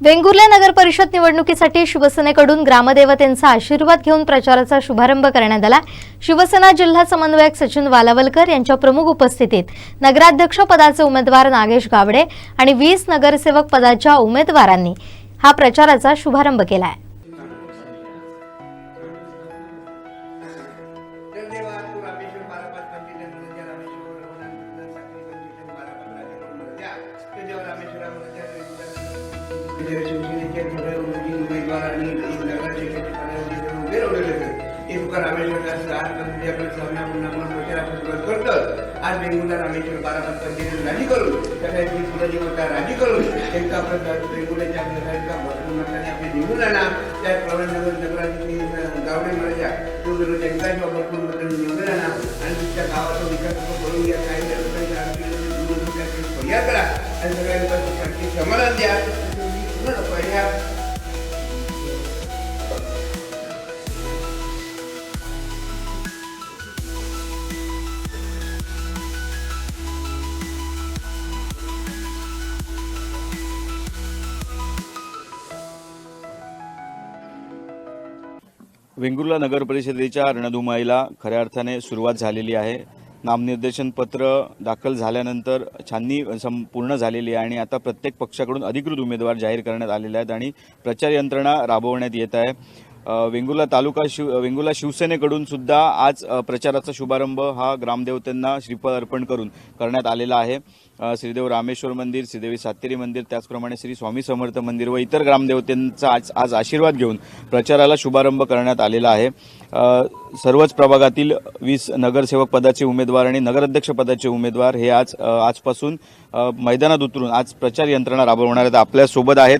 वेंगुर्ला नगर परिषद निवडणुकीसाठी शिवसेनेकडून ग्रामदेवतेंचा आशीर्वाद घेऊन प्रचाराचा शुभारंभ करण्यात आला. शिवसेना जिल्हा समन्वयक सचिन वालावलकर यांच्या प्रमुख उपस्थितीत नगराध्यक्ष पदाचे उमेदवार नागेश गावडे आणि वीस नगरसेवक पदाच्या उमेदवारांनी हा प्रचाराचा शुभारंभ केला आहे. शिवसेनेचे उमेदवार आणि उभे राहिलेले तुका रामेश्वर आज सामना पुन्हा म्हणून सुरुवात करतं आज रामेश्वर राजी करून राजी करून त्यांचा आपल्या मताने आपले निवडून आणा त्याचप्रमाणे नगर नगराची गावडे तो भरपूर मताने निवडून आणा आणि तुमच्या गावाचा विकास करून घ्या काही पर्याय करा आणि सगळ्या समाधान द्या तुम्ही पूर्ण पर्याय वेंगुर्ला नगर परिषदेच्या रणधुमाईला खऱ्या अर्थाने सुरुवात झालेली आहे. नामनिर्देशन पत्र दाखल झाल्यानंतर छाननी सं पूर्ण झालेली आहे आणि आता प्रत्येक पक्षाकडून अधिकृत उमेदवार जाहीर करण्यात आलेले आहेत आणि प्रचार यंत्रणा राबवण्यात येत आहे. वेंगुला वेंगुर्ला तालुका शिव वेंगुर्ला शिवसेनेकडून सुद्धा आज प्रचाराचा शुभारंभ हा ग्रामदेवतेंना श्रीफळ अर्पण करून करण्यात आलेला आहे. श्रीदेव रामेश्वर मंदिर श्रीदेवी सातेरी मंदिर त्याचप्रमाणे श्री स्वामी समर्थ मंदिर व इतर ग्रामदेवतेंचा आज आज आशीर्वाद घेऊन प्रचाराला शुभारंभ करण्यात आलेला आहे. सर्वच प्रभागातील वीस नगरसेवक पदाचे उमेदवार आणि नगराध्यक्ष पदाचे उमेदवार हे आज आजपासून मैदानात उतरून आज प्रचार यंत्रणा राबवणार आहेत आपल्यासोबत आहेत.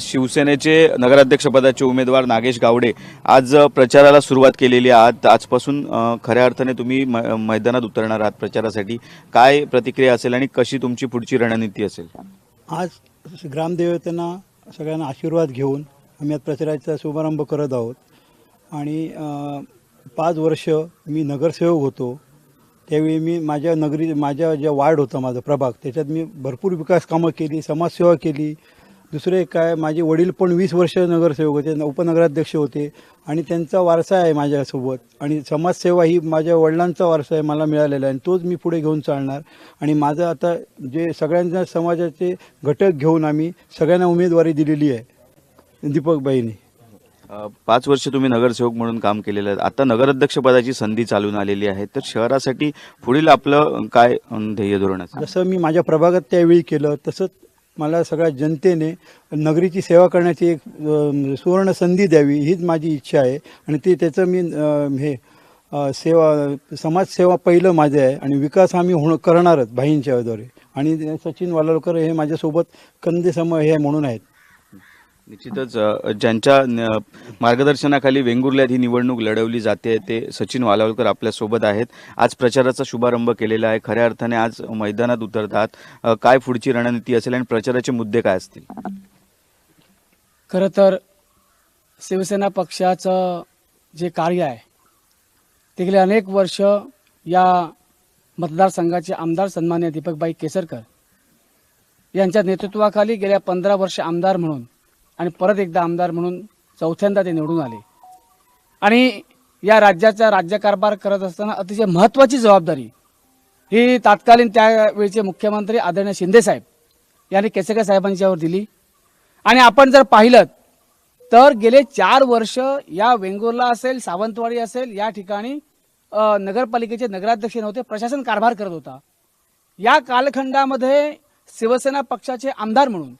शिवसेनेचे नगराध्यक्ष पदाचे उमेदवार नागेश गावडे आज प्रचाराला सुरुवात केलेली आहात. आजपासून खऱ्या अर्थाने तुम्ही मैदानात उतरणार आहात प्रचारासाठी. काय प्रतिक्रिया असेल आणि कशी तुमची पुढची रणनीती असेल. आज ग्रामदेवतांना सगळ्यांना आशीर्वाद घेऊन आम्ही आज प्रचाराचा शुभारंभ करत आहोत. आणि पाच वर्ष मी नगरसेवक होतो. त्यावेळी मी माझ्या नगरी माझ्या ज्या वार्ड होता माझा प्रभाग त्याच्यात मी भरपूर विकास कामं केली समाजसेवा केली. दुसरे काय माझे वडील पण वीस वर्ष नगरसेवक होते उपनगराध्यक्ष होते आणि त्यांचा वारसा आहे माझ्यासोबत. आणि समाजसेवा ही माझ्या वडिलांचा वारसा आहे मला मिळालेला आहे आणि तोच मी पुढे घेऊन चालणार. आणि माझं आता जे सगळ्यांच्या समाजाचे घटक घेऊन आम्ही सगळ्यांना उमेदवारी दिलेली आहे दीपकबाईंनी. पाच वर्ष तुम्ही नगरसेवक म्हणून काम केलेलं आहे. आता नगराध्यक्ष पदाची संधी चालून आलेली आहे. तर शहरासाठी पुढील आपलं काय ध्येय धोरण जसं मी माझ्या प्रभागात त्यावेळी केलं तसंच मला सगळ्या जनतेने नगरीची सेवा करण्याची एक सुवर्ण संधी द्यावी हीच माझी इच्छा आहे. आणि ते त्याचं मी हे सेवा समाजसेवा पहिलं माझं आहे आणि विकास आम्ही होणं करणारच भाईंच्याद्वारे आणि सचिन वालोलकर हे माझ्यासोबत कंदेसमय हे म्हणून आहेत. निश्चितच ज्यांच्या मार्गदर्शनाखाली वेंगुर्ल्यात ही निवडणूक लढवली जाते ते सचिन वालावलकर आपल्यासोबत आहेत. आज प्रचाराचा शुभारंभ केलेला आहे. खऱ्या अर्थाने आज मैदानात उतरतात. काय पुढची रणनीती असेल आणि प्रचाराचे मुद्दे काय असतील? खरं तर शिवसेना पक्षाचं जे कार्य आहे ते गेले अनेक वर्ष या मतदारसंघाचे आमदार सन्मान्य दीपकबाई केसरकर यांच्या नेतृत्वाखाली गेल्या पंधरा वर्ष आमदार म्हणून आणि परत एकदा आमदार म्हणून चौथ्यांदा ते निवडून आले. आणि या राज्याचा राज्यकारभार करत असताना अतिशय महत्त्वाची जबाबदारी ही तात्कालीन त्यावेळचे मुख्यमंत्री आदरणीय शिंदेसाहेब यांनी केसरकर साहेबांच्यावर दिली. आणि आपण जर पाहिलं तर गेले चार वर्ष या वेंगुर्ला असेल सावंतवाडी असेल या ठिकाणी नगरपालिकेचे नगराध्यक्ष नव्हते प्रशासन कारभार करत होता. या कालखंडामध्ये शिवसेना पक्षाचे आमदार म्हणून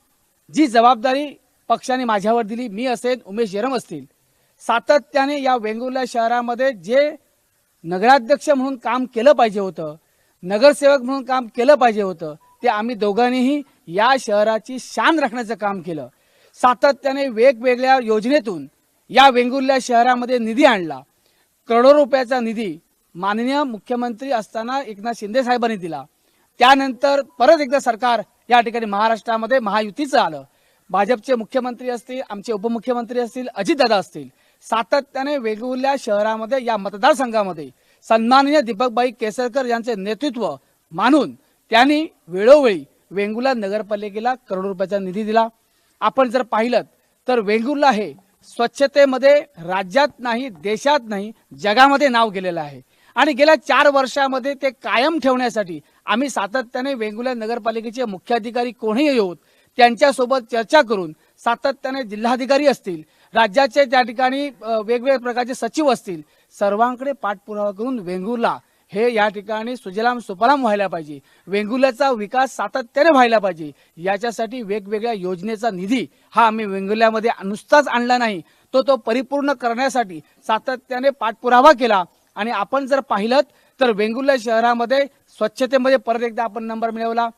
जी जबाबदारी पक्षाने माझ्यावर दिली मी असेल उमेश जरम असतील. सातत्याने या वेंगुर्ला शहरामध्ये जे नगराध्यक्ष म्हणून काम केलं पाहिजे होतं नगरसेवक म्हणून काम केलं पाहिजे होतं ते आम्ही दोघांनीही या शहराची शान राखण्याचं काम केलं. सातत्याने वेगवेगळ्या योजनेतून या वेंगुर्ल्या शहरामध्ये निधी आणला. करोडो रुपयाचा निधी माननीय मुख्यमंत्री असताना एकनाथ शिंदे साहेबांनी दिला. त्यानंतर परत एकदा सरकार या ठिकाणी महाराष्ट्रामध्ये महायुतीचं आलं. भाजपचे मुख्यमंत्री असतील आमचे उपमुख्यमंत्री असतील अजितदादा असतील सातत्याने वेगवेगळ्या शहरामध्ये या मतदारसंघामध्ये सन्माननीय दीपकबाई केसरकर यांचे नेतृत्व मानून त्यांनी वेळोवेळी वेंगुला नगरपालिकेला करोडो रुपयाचा निधी दिला. आपण जर पाहिलं तर वेंगुर्ला हे स्वच्छतेमध्ये राज्यात नाही देशात नाही जगामध्ये नाव गेलेलं आहे. आणि गेल्या चार वर्षामध्ये ते कायम ठेवण्यासाठी आम्ही सातत्याने वेंगुर्ला नगरपालिकेचे मुख्याधिकारी कोणीही येऊत त्यांच्यासोबत चर्चा करून सातत्याने जिल्हाधिकारी असतील राज्याचे त्या ठिकाणी वेगवेगळ्या प्रकारचे सचिव असतील सर्वांकडे पाठपुरावा करून वेंगुर्ला हे या ठिकाणी सुजलाम सुफलाम व्हायला पाहिजे. वेंगुर्ल्याचा विकास सातत्याने व्हायला पाहिजे. याच्यासाठी वेगवेगळ्या योजनेचा निधी हा आम्ही वेंगुर्ल्यामध्ये नुसताच आणला नाही. तो तो परिपूर्ण करण्यासाठी सातत्याने पाठपुरावा केला. आणि आपण जर पाहिलं तर वेंगुर्ला शहरामध्ये स्वच्छतेमध्ये परत एकदा आपण नंबर मिळवला.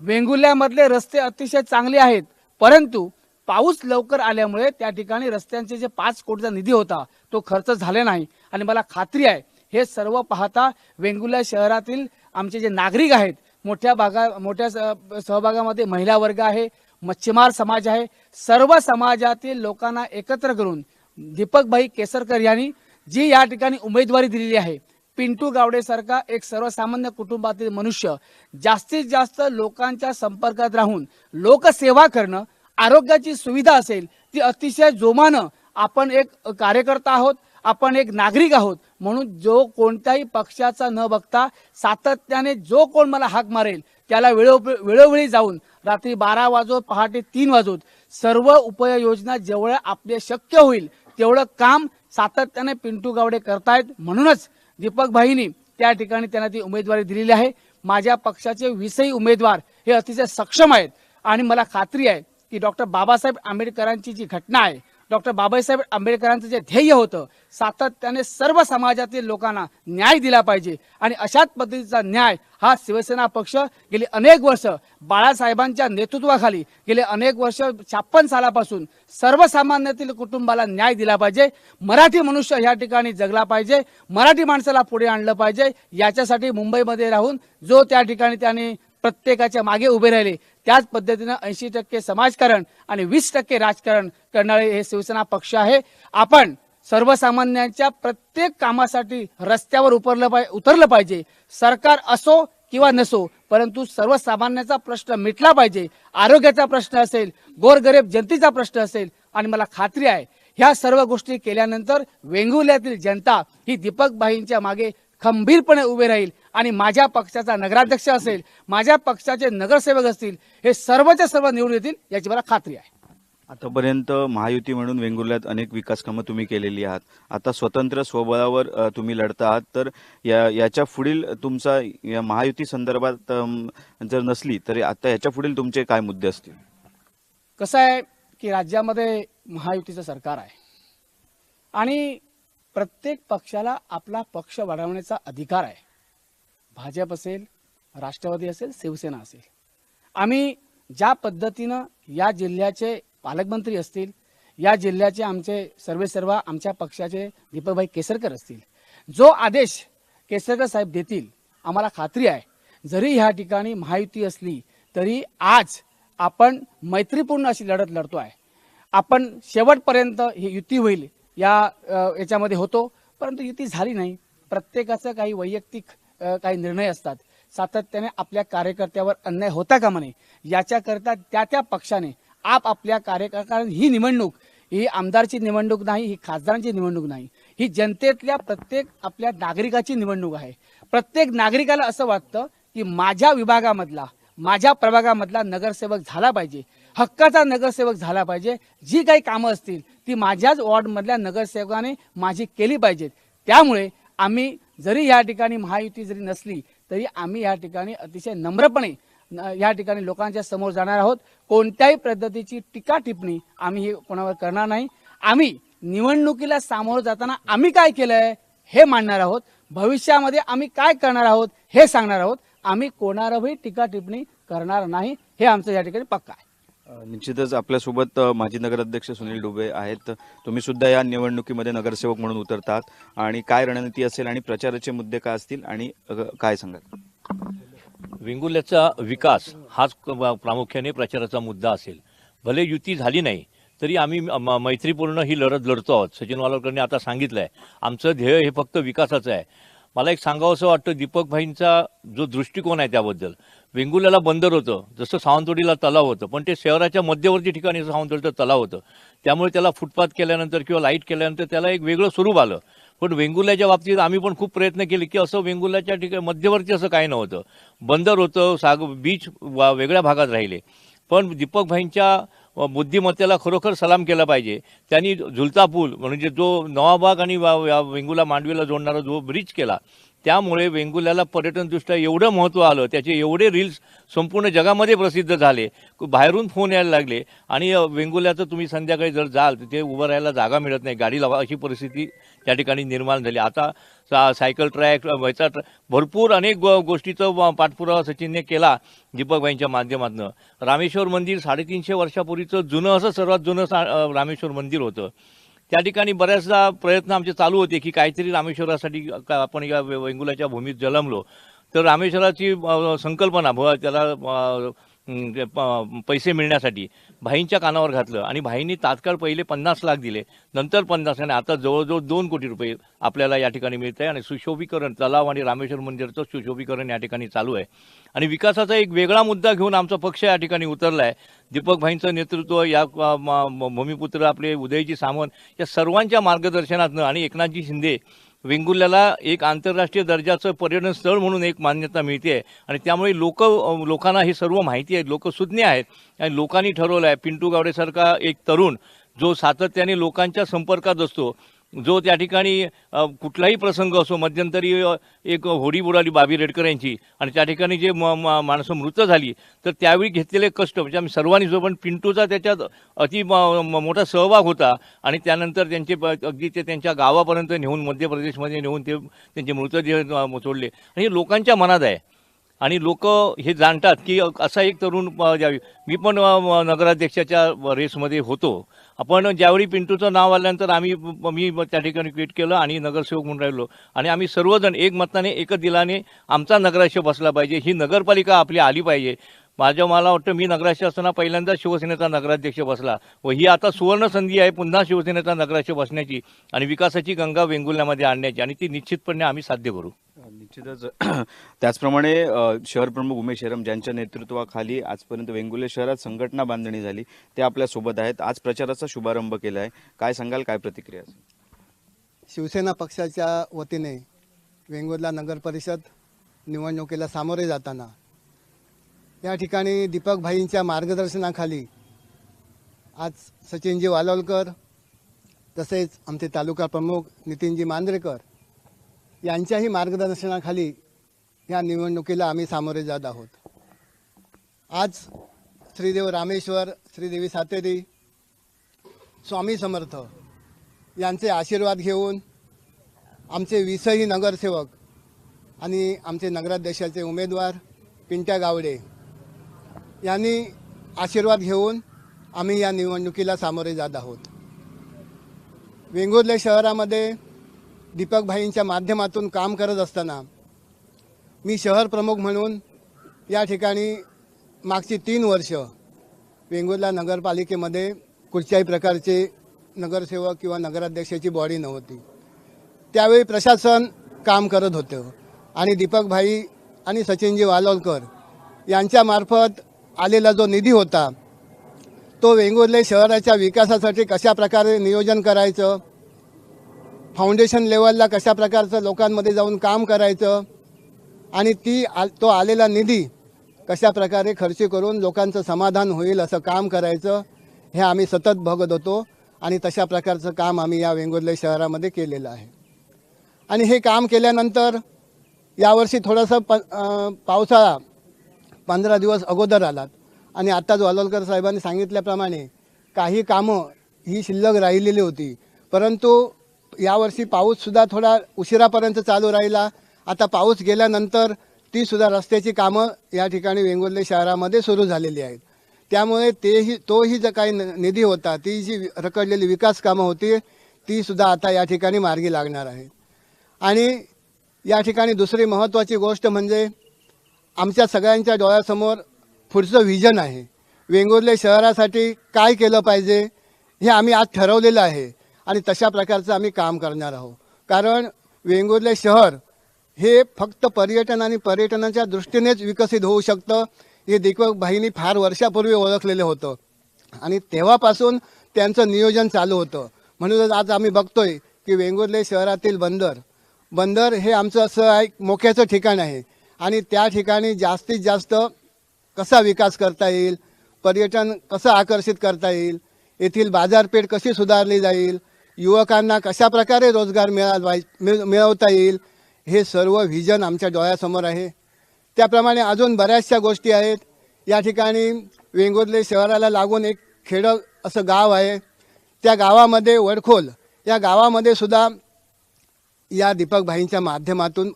वेंगुर्ल्यामधले रस्ते अतिशय चांगले आहेत. परंतु पाऊस लवकर आल्यामुळे त्या ठिकाणी रस्त्यांचे जे पाच कोटीचा निधी होता तो खर्च झाला नाही. आणि मला खात्री आहे हे सर्व पाहता वेंगुर्ला शहरातील आमचे जे नागरिक आहेत मोठ्या भागा मोठ्या स- सहभागामध्ये महिला वर्ग आहे मच्छीमार समाज आहे सर्व समाजातील लोकांना एकत्र करून दीपकभाई केसरकर यांनी जी या ठिकाणी उमेदवारी दिलेली आहे पिंटू गावडेसारखा एक सर्वसामान्य कुटुंबातील मनुष्य जास्तीत जास्त लोकांच्या संपर्कात राहून लोकसेवा करणं आरोग्याची सुविधा असेल ती अतिशय जोमानं आपण एक कार्यकर्ता आहोत आपण एक नागरिक आहोत म्हणून जो कोणत्याही पक्षाचा न बघता सातत्याने जो कोण मला हाक मारेल त्याला वेळो वेळोवेळी जाऊन रात्री बारा वाजोत पहाटे तीन वाजोत सर्व उपाययोजना जेवढं आपले शक्य होईल तेवढं काम सातत्याने पिंटू गावडे करतायत म्हणूनच दीपक भाईनी त्या ठिकाणी त्यांना ती उमेदवारी दिलेली आहे. माझ्या पक्षाचे वीसही उमेदवार हे अतिशय सक्षम आहेत. आणि मला खात्री आहे की डॉक्टर बाबासाहेब आंबेडकरांची जी घटना आहे डॉक्टर बाबासाहेब आंबेडकरांचं जे ध्येय होतं सातत्याने सर्व समाजातील लोकांना न्याय दिला पाहिजे. आणि अशाच पद्धतीचा न्याय हा शिवसेना पक्ष गेली अनेक वर्ष बाळासाहेबांच्या नेतृत्वाखाली गेले अनेक वर्ष छाप्पन सालापासून सर्वसामान्यातील कुटुंबाला न्याय दिला पाहिजे. मराठी मनुष्य या ठिकाणी जगला पाहिजे. मराठी माणसाला पुढे आणलं पाहिजे. याच्यासाठी मुंबईमध्ये राहून जो त्या ठिकाणी त्यांनी प्रत्येकाच्या मागे उभे राहिले. त्याच पद्धतीनं ऐंशी टक्के समाजकारण आणि वीस टक्के राजकारण करणारे हे शिवसेना पक्ष आहे. आपण सर्वसामान्यांच्या प्रत्येक कामासाठी रस्त्यावर उतरलं पाहिजे उतरलं पाहिजे. सरकार असो किंवा नसो परंतु सर्वसामान्याचा प्रश्न मिटला पाहिजे. आरोग्याचा प्रश्न असेल गोरगरीब जनतेचा प्रश्न असेल आणि मला खात्री आहे ह्या सर्व गोष्टी केल्यानंतर वेंगुल्यातील जनता ही दीपकबाईंच्या मागे खंबीरपणे उभे राहील. आणि माझ्या पक्षाचा नगराध्यक्ष असेल माझ्या पक्षाचे नगरसेवक असतील हे सर्वच्या सर्व निवडून येतील याची मला खात्री आहे. आतापर्यंत महायुती म्हणून वेंगुर्ल्यात अनेक विकास कामं तुम्ही केलेली आहात. आता स्वतंत्र स्वबळावर तुम्ही लढता आहात. तर या याच्या पुढील तुमचा या महायुती संदर्भात जर नसली तर आता याच्या पुढील तुमचे काय मुद्दे असतील? कसं आहे की राज्यामध्ये महायुतीचं सरकार आहे. आणि प्रत्येक पक्षाला आपला पक्ष वाढवण्याचा अधिकार आहे. भाजप असेल राष्ट्रवादी असेल शिवसेना असेल. आम्ही ज्या पद्धतीनं या जिल्ह्याचे पालकमंत्री असतील या जिल्ह्याचे आमचे सर्वे सर्व आमच्या पक्षाचे दीपकभाई केसरकर असतील जो आदेश केसरकर साहेब देतील आम्हाला खात्री आहे. जरी ह्या ठिकाणी महायुती असली तरी आज आपण मैत्रीपूर्ण अशी लढत लढतो आहे. आपण शेवटपर्यंत ही युती होईल या याच्यामध्ये होतो परंतु युती झाली नाही. प्रत्येकाचं काही वैयक्तिक काही निर्णय असतात. सातत्याने आपल्या कार्यकर्त्यावर अन्याय होता कामा नये याच्याकरता त्या त्या पक्षाने आप आपल्या कार्यकर ही निवडणूक ही आमदारची निवडणूक नाही ही खासदारांची निवडणूक नाही. ही जनतेतल्या प्रत्येक आपल्या नागरिकाची निवडणूक आहे. प्रत्येक नागरिकाला असं वाटतं की माझ्या विभागामधला माझ्या प्रभागामधला नगरसेवक झाला पाहिजे. हक्काचा नगरसेवक झाला पाहिजे. जी काही कामं असतील ती माझ्याच वॉर्डमधल्या नगरसेवकाने माझी केली पाहिजेत. त्यामुळे आम्ही जरी या ठिकाणी महायुती जरी नसली तरी आम्ही या ठिकाणी अतिशय नम्रपणे या ठिकाणी लोकांच्या समोर जाणार आहोत. कोणत्याही पद्धतीची टीका टिप्पणी आम्ही हे कोणावर करणार नाही. आम्ही निवडणुकीला सामोरं जाताना आम्ही काय केलंय हे मांडणार आहोत. भविष्यामध्ये आम्ही काय करणार आहोत हे सांगणार आहोत. आम्ही कोणावरही टीका टिप्पणी करणार नाही. हे आमचं या ठिकाणी पक्का आहे. निश्चितच आपल्यासोबत माजी नगराध्यक्ष सुनील डुबे आहेत. तुम्ही सुद्धा या निवडणुकीमध्ये नगरसेवक म्हणून उतरतात. आणि काय रणनीती असेल आणि प्रचाराचे मुद्दे काय असतील आणि काय सांगाल? वेंगुर्ल्याचा विकास हाच प्रामुख्याने प्रचाराचा मुद्दा असेल. भले युती झाली नाही तरी आम्ही मैत्रीपूर्ण ही लढत लढतो आहोत. सचिन वालोरकरने आता सांगितलं आहे आमचं ध्येय हे फक्त विकासाचं आहे. मला एक सांगावं असं वाटतं दीपक भाईंचा जो दृष्टिकोन आहे त्याबद्दल. वेंगुल्याला बंदर होतं जसं सावंतवाडीला तलाव होतं पण ते शहराच्या मध्यवर्ती ठिकाणी सावंतवाडीचं तलाव होतं त्यामुळे त्याला फुटपाथ केल्यानंतर किंवा लाइट केल्यानंतर त्याला एक वेगळं स्वरूप आलं. पण वेंगुल्याच्या बाबतीत आम्ही पण खूप प्रयत्न केले की असं वेंगुल्याच्या ठिकाणी मध्यवर्ती असं काही नव्हतं. बंदर होतं साग बीच वा- वेगळ्या भागात राहिले. पण दीपक भाईंच्या बुद्धिमत्तेला खरोखर सलाम केला पाहिजे. त्यांनी झुलता पूल म्हणजे जो नवाबाग आणि वेंगुला मांडवीला जोडणारा जो ब्रिज केला त्यामुळे वेंगुल्याला पर्यटनदृष्ट्या एवढं महत्त्व आलं त्याचे एवढे रील्स संपूर्ण जगामध्ये प्रसिद्ध झाले बाहेरून फोन यायला लागले आणि वेंगुल्याचं तुम्ही संध्याकाळी जर जाल तिथे उभं राहायला जागा मिळत नाही गाडी लावा अशी परिस्थिती त्या ठिकाणी निर्माण झाली. आता सा सायकल ट्रॅक व्हायचा ट्रॅक भरपूर अनेक गो गोष्टीचं व- पाठपुरावा सचिनने केला दीपकबाईंच्या माध्यमातून. रामेश्वर मंदिर साडेतीनशे वर्षापूर्वीचं जुनं असं सर्वात जुनं सा रामेश्वर मंदिर होतं. त्या ठिकाणी बऱ्याचदा प्रयत्न आमचे चालू होते की काहीतरी रामेश्वरासाठी आपण या वेंगुलाच्या भूमीत जलमलो तर रामेश्वराची संकल्पना भ त्याला पैसे मिळण्यासाठी. भाईंच्या कानावर घातलं आणि भाईंनी तात्काळ पहिले पन्नास लाख दिले. नंतर पन्नास आणि आता जवळजवळ दोन कोटी रुपये आपल्याला या ठिकाणी मिळत आहे आणि सुशोभीकरण तलाव आणि रामेश्वर मंदिरचं सुशोभीकरण या ठिकाणी चालू आहे. आणि विकासाचा एक वेगळा मुद्दा घेऊन आमचा पक्ष या ठिकाणी उतरला आहे दीपक भाईंचं नेतृत्व या म- म- भूमिपुत्र आपले उदयजी सामंत या सर्वांच्या मार्गदर्शनातनं आणि एकनाथजी शिंदे वेंगुर्ल्याला एक आंतरराष्ट्रीय दर्जाचं पर्यटन स्थळ म्हणून एक मान्यता मिळते आहे. आणि त्यामुळे लोक लोकांना हे सर्व माहिती आहे. लोक सुज्ञ आहेत. आणि लोकांनी ठरवलं आहे पिंटू गावडेसारखा एक तरुण जो सातत्याने लोकांच्या संपर्कात असतो जो त्या ठिकाणी कुठलाही प्रसंग असो मध्यंतरी एक होडी बुडाली बाबी रेडकर यांची आणि त्या ठिकाणी जे म- माणसं मृत झाली तर त्यावेळी घेतलेले कष्ट म्हणजे आम्ही सर्वांनी जो पण पिंटूचा त्याच्यात अति म- मोठा सहभाग होता आणि त्यानंतर त्यांचे प- अगदी ते त्यांच्या गावापर्यंत नेऊन मध्य प्रदेशमध्ये नेऊन ते त्यांचे मृतदेह सोडले. आणि हे लोकांच्या मनात आहे. आणि लोक हे जाणतात की असा एक तरुण अ, द्यावी मी पण नगराध्यक्षाच्या रेसमध्ये होतो. आपण ज्यावेळी पिंटूचं नाव आल्यानंतर आम्ही मी त्या ठिकाणी ट्विट केलं आणि नगरसेवक म्हणून राहिलो. आणि आम्ही सर्वजण एक मताने एक दिलाने आमचा नगराध्यक्ष बसला पाहिजे. ही नगरपालिका आपली आली पाहिजे. माझ्या मला वाटतं मी नगराध्यक्ष असताना पहिल्यांदा शिवसेनेचा नगराध्यक्ष बसला. व ही आता सुवर्ण संधी आहे पुन्हा शिवसेनेचा नगराध्यक्ष बसण्याची आणि विकासाची गंगा वेंगुल्यामध्ये आणण्याची. आणि ती निश्चितपणे आम्ही साध्य करू. निश्चितच त्याचप्रमाणे शहर प्रमुख उमेश हेरम ज्यांच्या नेतृत्वाखाली आजपर्यंत वेंगुले शहरात संघटना बांधणी झाली ते आपल्यासोबत आहेत. आज प्रचाराचा शुभारंभ केला आहे. काय सांगाल? काय प्रतिक्रिया शिवसेना पक्षाच्या वतीने वेंगुर्ला नगर परिषद निवडणुकीला सामोरे जाताना या ठिकाणी दीपक भाईंच्या मार्गदर्शनाखाली आज सचिनजी वालोलकर तसेच आमचे तालुका प्रमुख नितीनजी मांद्रेकर यांच्याही मार्गदर्शनाखाली या निवडणुकीला आम्ही सामोरे जात आहोत. आज श्रीदेव रामेश्वर श्रीदेवी सातेरी स्वामी समर्थ यांचे आशीर्वाद घेऊन आमचे वीसही नगरसेवक आणि आमचे नगराध्यक्षाचे उमेदवार पिंट्या गावडे यांनी आशीर्वाद घेऊन आम्ही या निवडणुकीला सामोरे जात आहोत. वेंगुर्ले शहरामध्ये दीपक भाईंच्या माध्यमातून काम करत असताना मी शहर प्रमुख म्हणून या ठिकाणी मागची तीन वर्ष वेंगुर्ला नगरपालिकेमध्ये कुठच्याही प्रकारचे नगरसेवक किंवा नगराध्यक्षाची बॉडी नव्हती. त्यावेळी प्रशासन काम करत होतं आणि दीपक भाई आणि सचिनजी वालोलकर यांच्यामार्फत आलेला जो निधी होता तो वेंगुर्ले शहराच्या विकासासाठी कशा प्रकारे नियोजन करायचं फाउंडेशन लेवलला कशा प्रकारचं लोकांमध्ये जाऊन काम करायचं आणि ती आ तो आलेला निधी कशा प्रकारे खर्च करून लोकांचं समाधान होईल असं काम करायचं हे आम्ही सतत बघत होतो आणि तशा प्रकारचं काम आम्ही या वेंगुर्ले शहरामध्ये केलेलं आहे. आणि हे काम केल्यानंतर यावर्षी थोडंसं प पावसाळा पंधरा दिवस अगोदर आलात. आणि आत्ता जो अलोलकर साहेबांनी सांगितल्याप्रमाणे काही कामं ही शिल्लक राहिलेली होती. परंतु यावर्षी पाऊससुद्धा थोडा उशिरापर्यंत चालू राहिला. आता पाऊस गेल्यानंतर ती सुद्धा रस्त्याची कामं या ठिकाणी वेंगुर्ले शहरामध्ये सुरू झालेली आहेत. त्यामुळे तेही तोही जो काही न- निधी होता ती जी रखडलेली विकास कामं होती ती सुद्धा आता या ठिकाणी मार्गी लागणार आहे. आणि या ठिकाणी दुसरी महत्त्वाची गोष्ट म्हणजे आमच्या सगळ्यांच्या डोळ्यासमोर पुढचं व्हिजन आहे. वेंगुर्ले शहरासाठी काय केलं पाहिजे हे आम्ही आज ठरवलेलं आहे. आणि तशा प्रकारचं आम्ही काम करणार आहोत. कारण वेंगुर्ले शहर हे फक्त पर्यटन आणि पर्यटनाच्या दृष्टीनेच विकसित होऊ शकतं. हे दीपक भाईंनी फार वर्षापूर्वी ओळखलेलं होतं. आणि तेव्हापासून त्यांचं नियोजन चालू होतं. म्हणूनच आज आम्ही बघतोय की वेंगुर्ले शहरातील बंदर बंदर हे आमचं असं एक मोक्याचं ठिकाण आहे. आणि त्या ठिकाणी जास्तीत जास्त कसा विकास करता येईल पर्यटन कसं आकर्षित करता येईल येथील बाजारपेठ कशी सुधारली जाईल युवकांना कशा प्रकारे रोजगार मिळावा मिळ मिळवता येईल हे सर्व व्हिजन आमच्या डोळ्यासमोर आहे. त्याप्रमाणे अजून बऱ्याचशा गोष्टी आहेत. या ठिकाणी वेंगुर्ले शहराला लागून एक खेडं असं गाव आहे. त्या गावामध्ये वडखोल या गावामध्ये सुद्धा या दीपक भाईंच्या माध्यमातून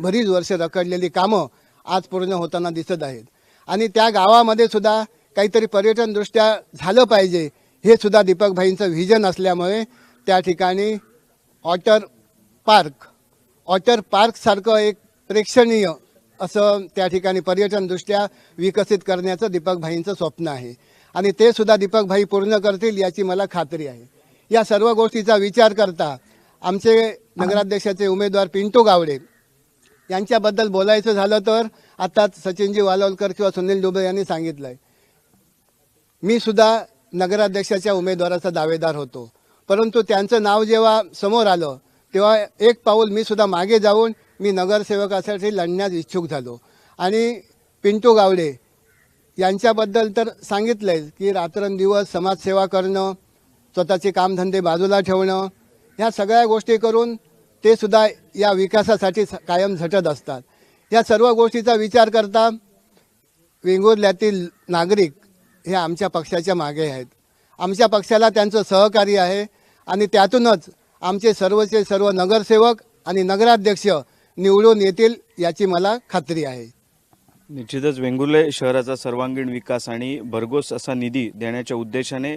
बरीच वर्ष रखडलेली कामं आज पूर्ण होताना दिसत आहेत. आणि त्या गावामध्ये सुद्धा काहीतरी पर्यटनदृष्ट्या झालं पाहिजे हे सुद्धा दीपक भाईंचं व्हिजन असल्यामुळे त्या ठिकाणी ऑटर पार्क ऑटर पार्कसारखं एक प्रेक्षणीय असं त्या ठिकाणी पर्यटनदृष्ट्या विकसित करण्याचं दीपकभाईंचं स्वप्न आहे. आणि ते सुद्धा दीपकभाई पूर्ण करतील याची मला खात्री आहे. या सर्व गोष्टीचा विचार करता आमचे नगराध्यक्षाचे उमेदवार पिंटू गावडे यांच्याबद्दल बोलायचं झालं तर आत्ताच सचिनजी वालोलकर किंवा सुनील डुबे यांनी सांगितलं आहे मी सुद्धा नगराध्यक्षाच्या उमेदवाराचा दावेदार होतो. परंतु त्यांचं नाव जेव्हा समोर आलं तेव्हा एक पाऊल मी सुद्धा मागे जाऊन मी नगरसेवकासाठी लढण्यास इच्छुक झालो. आणि पिंटू गावडे यांच्याबद्दल तर सांगितलंय की रात्रंदिवस समाजसेवा करणं स्वतःचे कामधंदे बाजूला ठेवणं ह्या सगळ्या गोष्टी करून ते सुद्धा या विकासासाठी स- कायम झटत असतात. या सर्व गोष्टीचा विचार करता वेंगुर्ल्यातील नागरिक हे आमच्या पक्षाच्या मागे आहेत. आमच्या पक्षाला त्यांचं सहकार्य आहे. आणि त्यातूनच आमचे सर्वचे सर्व नगरसेवक आणि नगराध्यक्ष निवडून येतील याची मला खात्री आहे. निश्चितच वेंगुर्ले शहराचा सर्वांगीण विकास आणि भरघोस असा निधी देण्याच्या उद्देशाने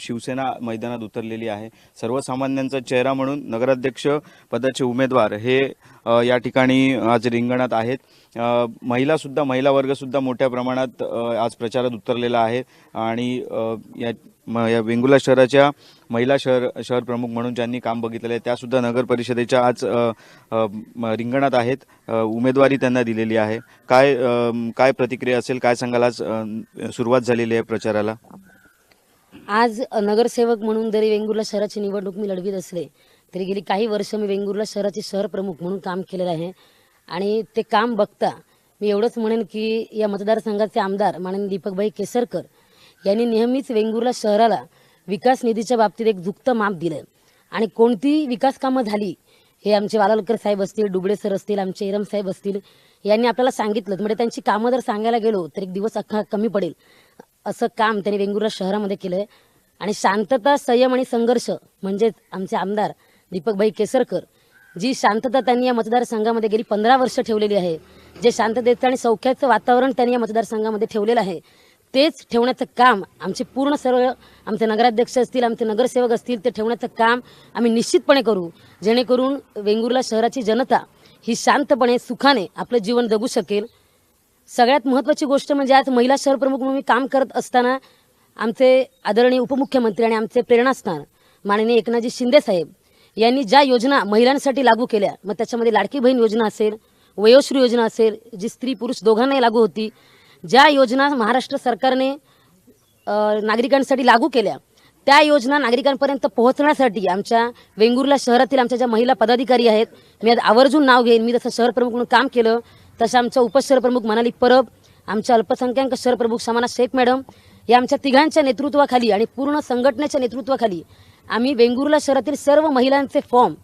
शिवसेना मैदानात उतरलेली आहे. सर्वसामान्यांचा चेहरा म्हणून नगराध्यक्ष पदाचे उमेदवार हे या ठिकाणी आज रिंगणात आहेत. महिलासुद्धा महिला वर्गसुद्धा मोठ्या प्रमाणात आज प्रचारात उतरलेला आहे. आणि या म- या वेंगुर्ला शहराच्या महिला शहर शहर प्रमुख म्हणून ज्यांनी काम बघितलेलं आहे त्यासुद्धा नगर परिषदेच्या आज रिंगणात आहेत. उमेदवारी त्यांना दिलेली आहे. काय काय प्रतिक्रिया असेल काय सांगाल आज सुरुवात झालेली आहे प्रचाराला? आज नगरसेवक म्हणून जरी वेंगुर्ला शहराची निवडणूक मी लढवीत असले तरी गेली काही वर्ष मी वेंगुर्ला शहराचे शहर प्रमुख म्हणून काम केलेलं आहे. आणि ते काम बघता मी एवढंच म्हणेन की या मतदारसंघाचे आमदार माननीय दीपकभाई केसरकर यांनी नेहमीच वेंगुर्ला शहराला विकास निधीच्या बाबतीत एक झुकतं माप दिलं आणि कोणती विकास कामं झाली हे आमचे वालालकर साहेब असतील डुबळे सर असतील आमचे इरम साहेब असतील यांनी आपल्याला सांगितलं. म्हणजे त्यांची कामं जर सांगायला गेलो तर एक दिवस अख्खा कमी पडेल. असं काम त्यांनी वेंगुर्ला शहरामध्ये केलं आहे आणि शांतता संयम आणि संघर्ष म्हणजेच आमचे आमदार दीपकभाई केसरकर जी शांतता त्यांनी या मतदारसंघामध्ये गेली पंधरा वर्ष ठेवलेली आहे जे शांततेचं आणि सौख्याचं वातावरण त्यांनी या मतदारसंघामध्ये ठेवलेलं आहे तेच ठेवण्याचं काम आमचे पूर्ण सर्व आमचे नगराध्यक्ष असतील आमचे नगरसेवक असतील ते ठेवण्याचं काम आम्ही निश्चितपणे करू जेणेकरून वेंगुर्ला शहराची जनता ही शांतपणे सुखाने आपलं जीवन जगू शकेल. सगळ्यात महत्त्वाची गोष्ट म्हणजे आज महिला शहरप्रमुख म्हणून मी काम करत असताना आमचे आदरणीय उपमुख्यमंत्री आणि आमचे प्रेरणास्थान माननीय एकनाथजी शिंदे साहेब यांनी ज्या योजना महिलांसाठी लागू केल्या मग त्याच्यामध्ये लाडकी बहीण योजना असेल वयोश्री योजना असेल जी स्त्री पुरुष दोघांनाही लागू होती ज्या योजना महाराष्ट्र सरकारने नागरिकांसाठी लागू केल्या त्या योजना नागरिकांपर्यंत पोहोचण्यासाठी आमच्या वेंगुर्ला शहरातील आमच्या ज्या महिला पदाधिकारी आहेत मी आज आवर्जून नाव घेईन. मी जसं शहरप्रमुख म्हणून काम केलं तसं आमच्या उपशहरप्रमुख मनाली परब आमच्या अल्पसंख्याक शहरप्रमुख समाना शेख मॅडम या आमच्या तिघांच्या नेतृत्वाखाली आणि पूर्ण संघटनेच्या नेतृत्वाखाली आम्ही वेंगुर्ला शहरातील सर्व महिलांचे फॉर्म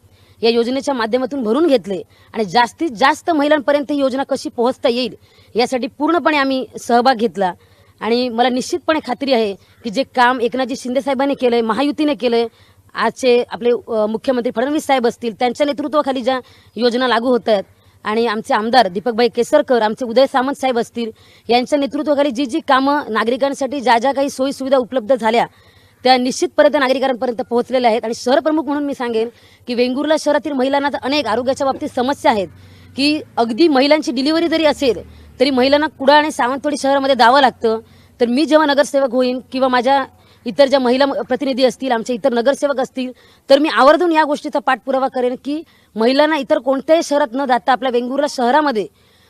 या योजनेच्या माध्यमातून भरून घेतले. आणि जास्तीत जास्त महिलांपर्यंत ही योजना कशी पोहोचता येईल यासाठी पूर्णपणे आम्ही सहभाग घेतला. आणि मला निश्चितपणे खात्री आहे की जे काम एकनाथजी शिंदेसाहेबांनी केलं आहे महायुतीने केलं आहे आजचे आपले मुख्यमंत्री फडणवीस साहेब असतील त्यांच्या नेतृत्वाखाली ज्या योजना लागू होत आहेत आणि आमचे आमदार दीपकभाई केसरकर आमचे उदय सामंत साहेब असतील यांच्या नेतृत्वाखाली जी जी कामं नागरिकांसाठी ज्या ज्या काही सोयीसुविधा उपलब्ध झाल्या त्या निश्चितपर्यंत नागरिकांपर्यंत पोहोचलेल्या आहेत. आणि शहरप्रमुख म्हणून मी सांगेन की वेंगुर्ला शहरातील महिलांना तर अनेक आरोग्याच्या बाबतीत समस्या आहेत. की अगदी महिलांची डिलिव्हरी जरी असेल तरी महिलांना कुडाळ आणि सावंतवाडी शहरामध्ये जावं लागतं. तर मी जेव्हा नगरसेवक होईन किंवा माझ्या इतर ज्या महिला प्रतिनिधी असतील आमचे इतर नगरसेवक असतील तर मी आवर्जून या गोष्टीचा पाठपुरावा करेन की महिलांना इतर कोणत्याही शहरात न जाता आपल्या वेंगुर्ला शहरामध्ये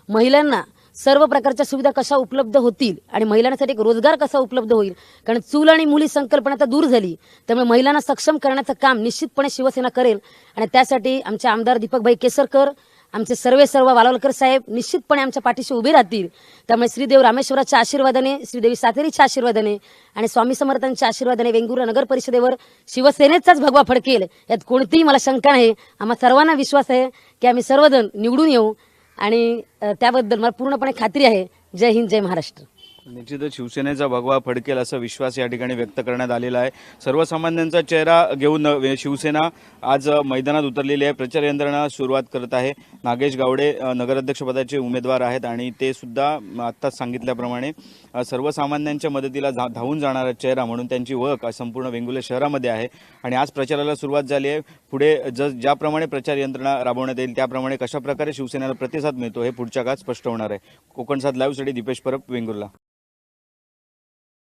महिलांना सर्व प्रकारच्या सुविधा कशा उपलब्ध होतील आणि महिलांसाठी एक रोजगार कसा उपलब्ध होईल? कारण चूल आणि मुली संकल्पना आता दूर झाली. त्यामुळे महिलांना सक्षम करण्याचं काम निश्चितपणे शिवसेना करेल. आणि त्यासाठी आमचे आमदार दीपकभाई केसरकर आमचे सर्वे सर्व वालावलकर साहेब निश्चितपणे आमच्या पाठीशी उभे राहतील. त्यामुळे श्रीदेव रामेश्वराच्या आशीर्वादाने श्रीदेवी सातेरीच्या आशीर्वादाने आणि स्वामी समर्थांच्या आशीर्वादाने वेंगुर्ला नगर परिषदेवर शिवसेनेचाच भगवा फडकेल. यात कोणतीही मला शंका नाही. आम्हा सर्वांना विश्वास आहे की आम्ही सर्वजण निवडून येऊ. आणि त्याबद्दल मला पूर्णपणे खात्री आहे. जय हिंद जय महाराष्ट्र. निश्चितच शिवसेनेचा भगवा फडकेल असा विश्वास या ठिकाणी व्यक्त करण्यात आलेला आहे. सर्वसामान्यांचा चेहरा घेऊन शिवसेना आज मैदानात उतरलेली आहे. प्रचार यंत्रणा सुरुवात करत आहे. नागेश गावडे नगराध्यक्षपदाचे उमेदवार आहेत आणि ते सुद्धा आत्ताच सांगितल्याप्रमाणे सर्वसामान्यांच्या मदतीला धा धावून जाणारा चेहरा म्हणून त्यांची ओळख संपूर्ण वेंगुले शहरामध्ये आहे. आणि आज प्रचाराला सुरुवात झाली आहे. पुढे ज ज्याप्रमाणे प्रचार यंत्रणा राबवण्यात येईल त्याप्रमाणे कशाप्रकारे शिवसेनेला प्रतिसाद मिळतो हे पुढच्या काळात स्पष्ट होणार आहे. कोकणसात लाईव्हसाठी दीपेश परब वेंगुर्ला.